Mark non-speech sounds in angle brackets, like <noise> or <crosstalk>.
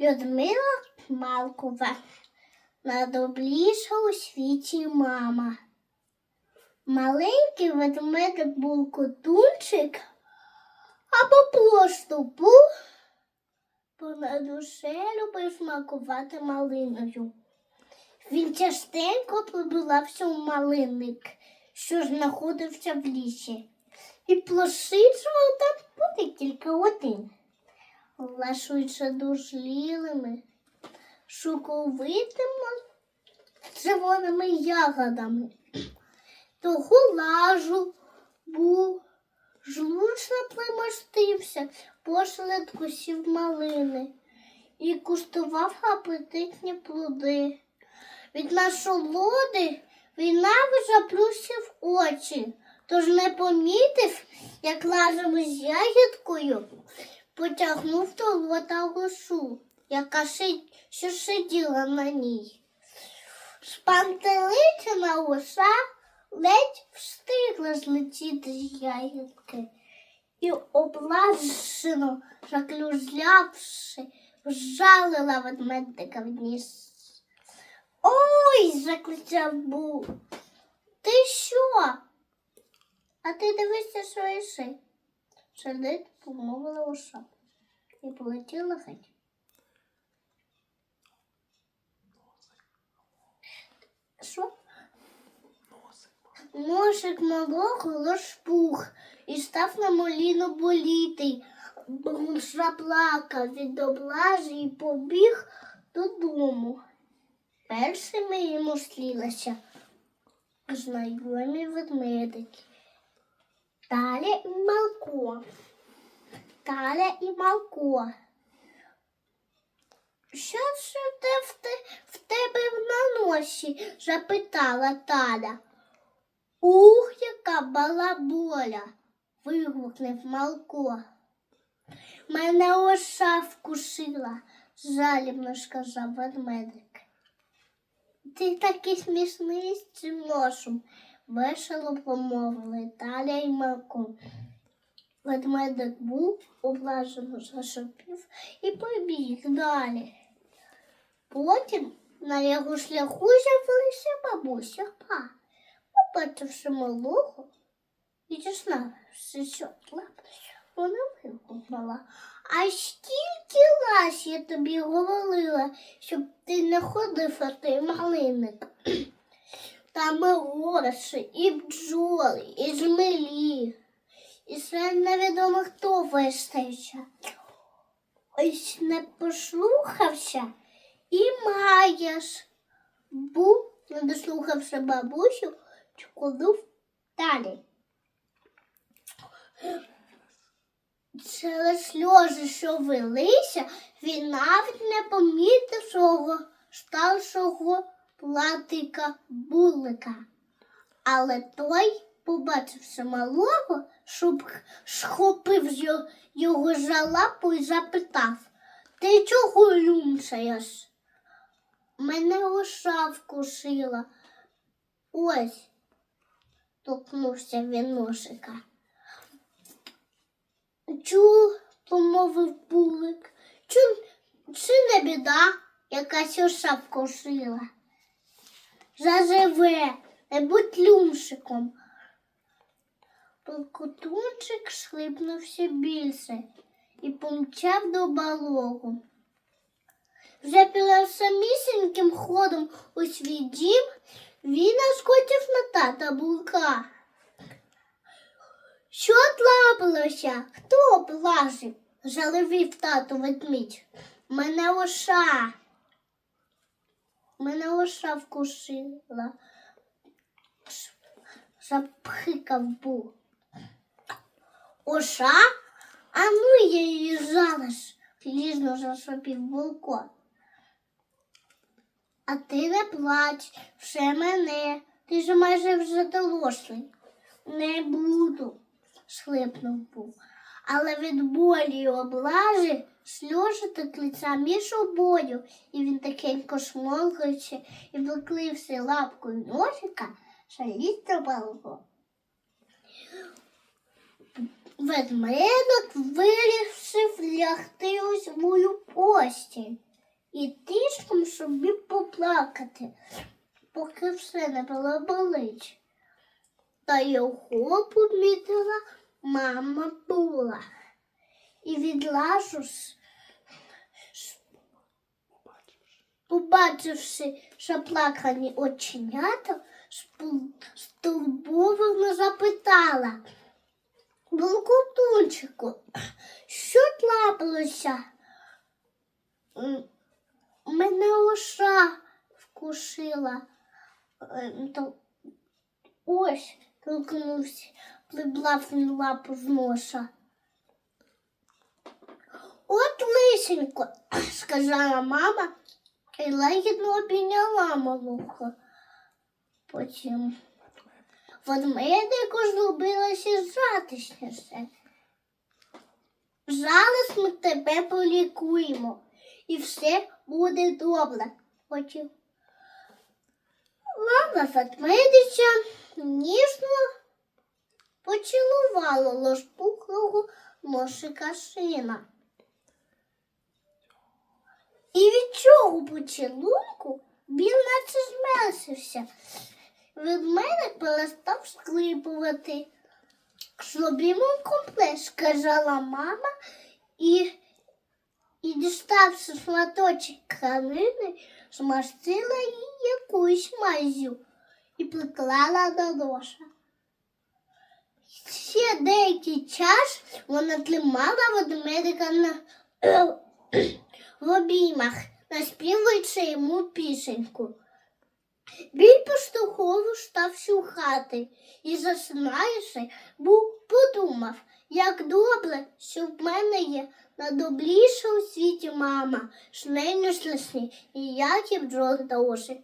Людмила Малкова, найдобріша у світі мама. Маленький ведмедик був котунчик, а по площу був, понад душе любив смакувати малиною. Він частенько прибирався у малинник, що знаходився в лісі, і просиджував там по декілька годин, лашуючи дужлілими, шуковитими червоними ягодами. Того лажу був, жлучно примостився посеред кусів малини і куштував апетитні плоди. Від насолоди він навіть заплющив очі, тож не помітив, як лажем з ягідкою потягнув до лошу, яка си- що сиділа на ній. Спантеличена лоша ледь встигла злетіти з ягідки і облажено, заклюзлявши, вжалила ведмедика в ніс. Ой, закричав Бу. Ти що? А ти дивишся швидше. Сердито помовила уша і полетіла геть. Що? Носик малого розпух і став на моліно боліти. Буша плакав від облажі і побіг додому. Першими йому слілися знайомі ведмедики. Таля і Малко. Таля і Малко. Що ж те в, те в тебе на носі? запитала Таля. Ух, яка балаболя. вигукнув Малко. Мене оша вкусила, жалібно сказав ведмедик. Ти такий смішний з цим носом, весело помовили Таля і Малко. Ведмедик був облажено зашипів і побіг далі. Потім на його шляху з'явилася бабуся па. Побачивши малого і дізнавши, що трапилося, вона вигукнула. А скільки раз я тобі говорила, щоб ти не ходив на той малинник. <clears throat> Там і гроші, і бджоли, і жмелі, і ще невідомо хто вистача. Ось не послухався і маєш. Був, не дослухавши бабусю, чколив далі. Через сльози, що велися, він навіть не помітив свого старшого платика булика. Але той, побачивши малого, щоб схопив його, його за лапу і запитав Ти чого люмшаєш? Мене оша вкусила. Ось, торкнувся він носика. Чу, помовив булик. Чу, чи не біда, якась оша вкусила. Заживе, не будь люмшиком. Полкотунчик схлипнувся більше і помчав до балогу. Вже пила самісіньким ходом у свій дім, він наскочив на тата булка. Що трапилося? Хто плажив? Жалевів тату ведмідь. Мене оша. Мене оша вкусила. Запхикав був. Оша? А ну я її жалаш, ліжно зашопів булко. А ти не плач, все мене. Ти ж майже вже дорослий. Не буду, схлипнув був. Але від болі й облажі сльози текли між собою, і він такенько шморгаючи і виклився лапкою носика, шаліт балого. Ведмедок вирішив лягти у свою постіль. і тишком собі поплакати, поки все не було болить. Та його помітила мама була. І відлажу, побачивши заплакані оченята, спу- стурбовано запитала. Блокотунчику, що трапилося? Мене лоша вкусила. Е, Ось, толкнувся, приблав лапу з носа. От лисенько, <clears throat> сказала мама і лагідно обійняла малуху. Потім ведмедику зробилося затишніше. Зараз ми тебе полікуємо, і все буде добре. Потім мама ведмедича ніжно поцілувала лошпухлого носика сина. І від цього поцілунку він наче Ведмедик перестав склипувати. Зробімо комплект, сказала мама і, і діставши шматочок тканини, змастила її якусь мазю і приклала до носа. Ще деякий час вона тримала ведмедика на в <clears throat> обіймах, наспівуючи йому пісеньку. Біль поступово став у хати і, засинаючи, був подумав, як добре, що в мене є найдобріша у світі мама, з нею і як і бджоли та.